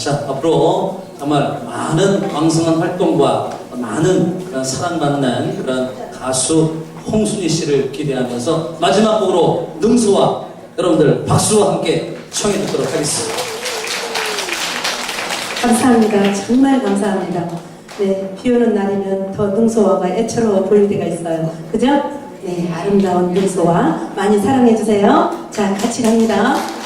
자, 앞으로 정말 많은 왕성한 활동과 많은 그런 사랑받는 그런 가수 홍순희 씨를 기대하면서 마지막 곡으로 능수와 여러분들 박수와 함께 청해 듣도록 하겠습니다. 감사합니다. 정말 감사합니다. 네, 비 오는 날이면 더 능소화가 애처로워 보일 때가 있어요. 그죠? 네, 아름다운 능소화 많이 사랑해 주세요. 자, 같이 갑니다.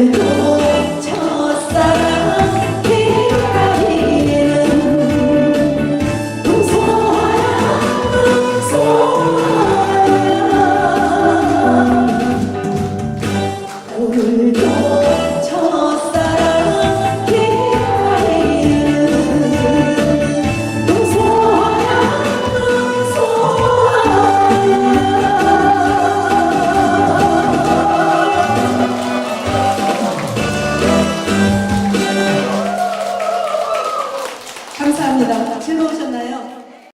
let go.